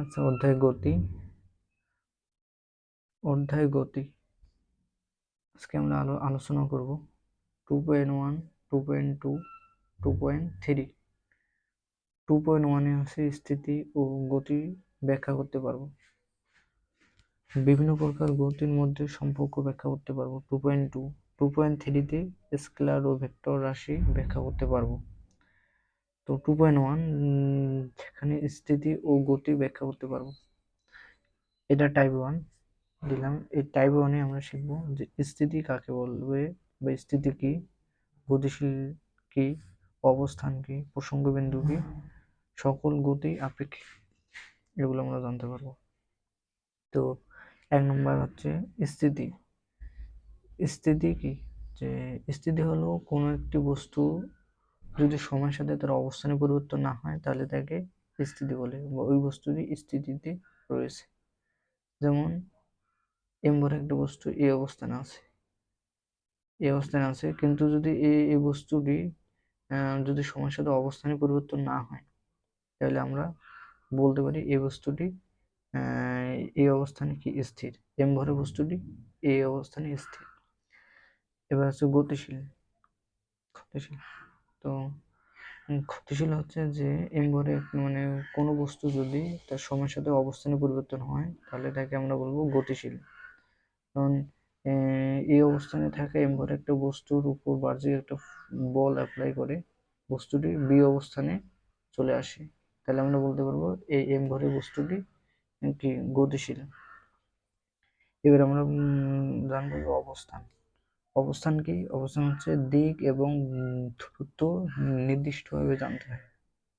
আচ্ছা অধ্যায় গতি। অধ্যায় গতি। আজকে আমরা আলো, আলোচনা করব। Two point one two point two two point three two point ওয়ানে স্থিতি ও গতি ব্যাখ্যা করতে পারব। বিভিন্ন প্রকার গতির মধ্যে সম্পর্ক ব্যাখ্যা করতে পারব। Two point two two point থ্রিতে স্কেলার ও ভেক্টর রাশি ব্যাখ্যা করতে পারব। তো টু পয়েন্ট ওয়ান যেখানে স্থিতি ও গতি ব্যাখ্যা করতে পারব। এটা টাইপ ওয়ান দিলাম। এই টাইপ ওয়ানে আমরা শিখব যে স্থিতি কাকে বলবে বা স্থিতি কি, গতিশীল কি, অবস্থান কি প্রসঙ্গ বিন্দু কি, সকল গতি আপেক্ষিক, এগুলো আমরা জানতে পারব। তো এক নম্বর হচ্ছে স্থিতি। স্থিতি কি? যে স্থিতি হলো কোনো একটি বস্তু যদি সময়ের সাথে তার অবস্থানে পরিবর্তন না হয়, তাহলে তাকে স্থিতি বলে ওই বস্তুটি স্থিতিতে রয়েছে। যেমন, এম্বর একটা বস্তু এই অবস্থানে আছে। এই অবস্থানে আছে, কিন্তু যদি এই এই বস্তুটি যদি সময়ের সাথে অবস্থানে পরিবর্তন না হয়, তাহলে আমরা বলতে পারি এই বস্তুটি এই অবস্থানে কি স্থির? এম্বরে বস্তুটি এই অবস্থানে স্থির। এবার হচ্ছে গতিশীল। গতিশীল। তো ক্ষতিশীল হচ্ছে যে, এম্বরে মানে কোনো বস্তু যদি তার সময়ের সাথে অবস্থানে পরিবর্তন হয়, তাহলে তাকে আমরা বলব গতিশীল। কারণ এই অবস্থানে থাকা এম্বর একটা বস্তুর উপর বাহ্যিক একটা বল অ্যাপ্লাই করে বস্তুটি বি অবস্থানে চলে আসে। তাহলে আমরা বলতে পারব এই এম ঘরের বস্তুটি কি গতিশীল। এবার আমরা জানব অবস্থান। অবস্থান কি? অবস্থান হচ্ছে দিক এবং দ্রুত নির্দিষ্টভাবে জানতে হয়।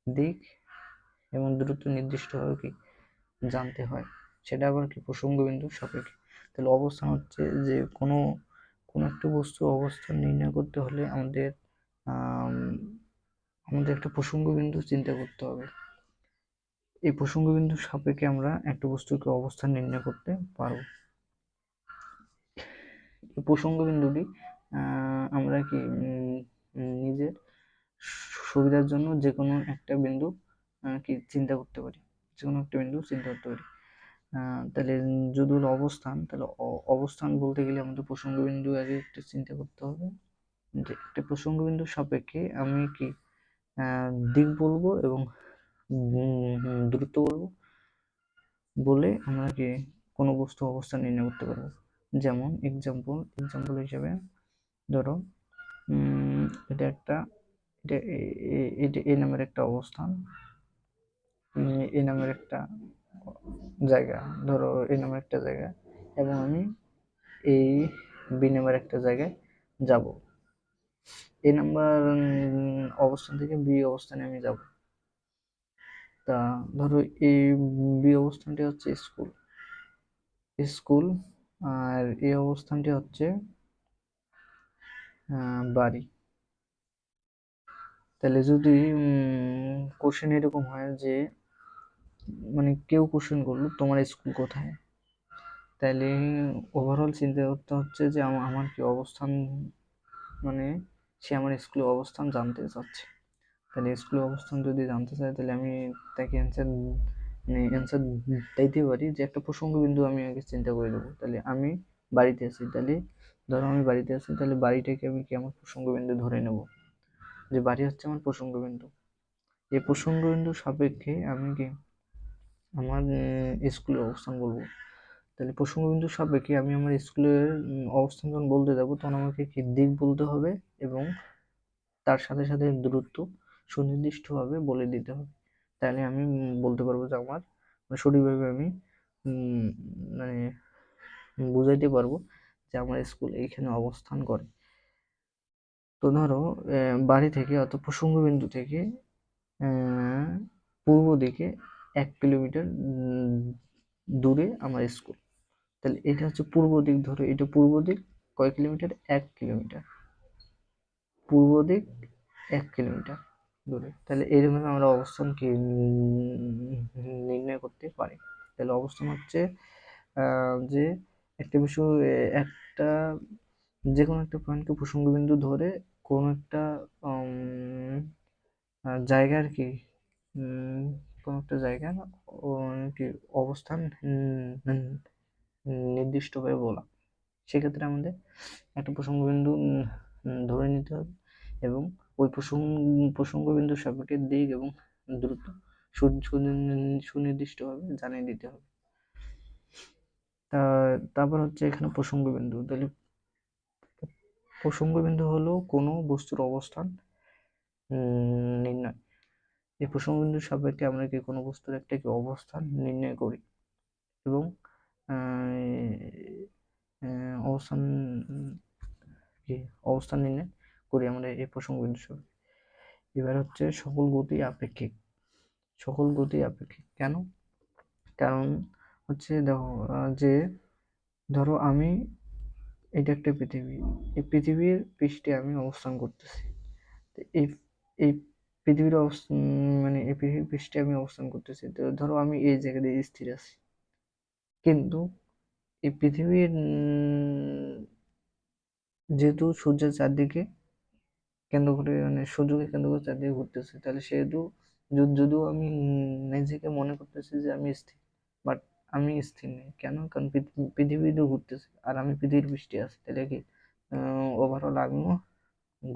দিক এবং দ্রুত নির্দিষ্টভাবে কি জানতে হয়? সেটা আবার কি? প্রসঙ্গ বিন্দু সাপেক্ষে। তাহলে অবস্থান হচ্ছে যে কোনো কোনো একটা বস্তু অবস্থান নির্ণয় করতে হলে আমাদের আমাদের একটা প্রসঙ্গ বিন্দু চিন্তা করতে হবে। এই প্রসঙ্গ বিন্দু সাপেক্ষে আমরা একটা বস্তুকে অবস্থান নির্ণয় করতে পারব। প্রসঙ্গ বিন্দুটি আমরা কি নিজের সুবিধার জন্য যে কোনো একটা বিন্দু কি চিন্তা করতে পারি? যে কোনো একটা বিন্দু চিন্তা করতে পারি। তাহলে যদি হলো অবস্থান, তাহলে অবস্থান বলতে গেলে আমাদের প্রসঙ্গ বিন্দু আগে একটু চিন্তা করতে হবে। যে একটা প্রসঙ্গ বিন্দু সাপেক্ষে আমি কি দিক বলব এবং দ্রুত বলব বলে আমরা কি কোনো বস্তু অবস্থান নির্ণয় করতে পারব? যেমন এক্সাম্পল এক্সাম্পল হিসেবে ধরো এটা একটা, এটা এটা নামের একটা অবস্থান এ নামের একটা জায়গা, ধরো এ নামের একটা জায়গা, এবং আমি এই বি নামের একটা জায়গায় যাব। এ নাম্বার অবস্থান থেকে বি অবস্থানে আমি যাব। তা ধরো এই বি অবস্থানটি হচ্ছে স্কুল স্কুল আর এই অবস্থানটি হচ্ছে বাড়ি। তাহলে যদি কোশ্চেন এরকম হয় যে মানে কেউ কোশ্চেন করল, তোমার স্কুল কোথায়? তাহলে ওভারঅল চিন্তা করতে হচ্ছে যে আমার কি অবস্থান মানে সে আমার স্কুলের অবস্থান জানতে চাচ্ছে। তাহলে স্কুলের অবস্থান যদি জানতে চায়, তাহলে আমি তাকে অ্যান্সার অ্যান্সার দিতে পারি যে একটা প্রসঙ্গ বিন্দু আমি আগে চিন্তা করে দেবো তাহলে আমি বাড়িতে আছি, তাহলে ধরো আমি বাড়িতে আছি, তাহলে বাড়িটাকে আমি কি আমার প্রসঙ্গ বিন্দু ধরে নেব? যে বাড়ি হচ্ছে আমার প্রসঙ্গ বিন্দু এই প্রসঙ্গ বিন্দু সাপেক্ষে আমি কি আমার স্কুলের অবস্থান বলব। তাহলে প্রসঙ্গ বিন্দু সাপেক্ষে আমি আমার স্কুলের অবস্থান যখন বলতে যাব, তখন আমাকে কি দিক বলতে হবে এবং তার সাথে সাথে দূরত্ব সুনির্দিষ্টভাবে বলে দিতে হবে। তাহলে আমি বলতে পারব যে আমার মানে সঠিকভাবে আমি মানে বুঝাইতে পারব যে আমার স্কুল এইখানে অবস্থান করে। তো ধরো বাড়ি থেকে অর্থাৎ প্রসঙ্গ বিন্দু থেকে পূর্ব দিকে এক কিলোমিটার দূরে আমার স্কুল। তাহলে এটা হচ্ছে পূর্ব দিক, ধরো এটা পূর্ব দিক কয় কিলোমিটার? এক কিলোমিটার। পূর্ব দিক এক কিলোমিটার। দূরে। তাহলে এইরকম আমরা অবস্থান অবস্থানকে নির্ণয় করতে পারি। তাহলে অবস্থান হচ্ছে যে একটা বিষয় একটা যে কোনো একটা পয়েন্টকে প্রসঙ্গবিন্দু ধরে কোনো একটা জায়গার কি কোনো একটা জায়গার কি অবস্থান নির্দিষ্টভাবে বলা। সেক্ষেত্রে আমাদের একটা প্রসঙ্গ বিন্দু উম, উম, ধরে নিতে হবে। এবং ওই প্রসঙ্গ প্রসঙ্গ বিন্দুর সাপেক্ষে দিক এবং দ্রুত সুনির্দিষ্টভাবে জানিয়ে দিতে হবে। তা, তারপর হচ্ছে এখানে প্রসঙ্গ বিন্দু তাহলে প্রসঙ্গ বিন্দু হলো কোনো বস্তুর অবস্থান নির্ণয়। এই প্রসঙ্গ বিন্দুর সাপেক্ষে আমরা কি কোনো বস্তুর একটা কি অবস্থান নির্ণয় করি? এবং অবস্থান অবস্থান নির্ণয়। করি আমরা এই প্রসঙ্গ এবার হচ্ছে সকল গতি আপেক্ষিক। সকল গতি আপেক্ষিক। কেন? কারণ হচ্ছে দেখো যে ধরো আমি এটা একটা পৃথিবী। এই পৃথিবীর পৃষ্ঠে আমি অবস্থান করতেছি। এই এই পৃথিবীর অবস্থান মানে এই পৃথিবীর পৃষ্ঠে আমি অবস্থান করতেছি। তো ধরো আমি এই জায়গাতে স্থির আছি। কিন্তু এই পৃথিবীর যেহেতু সূর্যের চারদিকে কেন্দ্র করে মানে সূর্যকে কেন্দ্র করে চারদিকে ঘুরতেছে। তাহলে সেহেতু যদ- যদিও আমি নিজেকে মনে করতেছি যে আমি স্থির বাট আমি স্থির নেই। কেন? কারণ পৃথিবী পৃথিবী তো ঘুরতেছে, আর আমি পৃথিবীর পৃষ্ঠে আছি, তাহলে কি ওভারঅল আমিও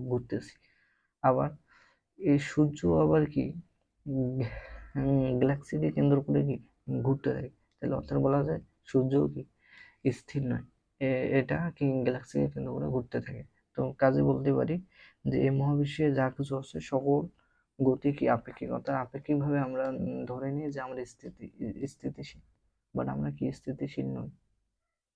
ঘুরতেছি। আবার এই সূর্য আবার কি গ্যালাক্সিকে কেন্দ্র করে কি ঘুরতে থাকে? তাহলে অর্থাৎ বলা যায় সূর্যও কি স্থির নয় এটা কি গ্যালাক্সিকে কেন্দ্র করে ঘুরতে থাকে। তো কাজে বলতে পারি যে, এই মহাবিশ্বে যা কিছু আছে সকল গতি কি আপেক্ষিক, অর্থাৎ আপেক্ষিকভাবে আমরা ধরে নিই যে আমরা স্থিতি, স্থিতিশীল। বাট আমরা কি স্থিতিশীল নই?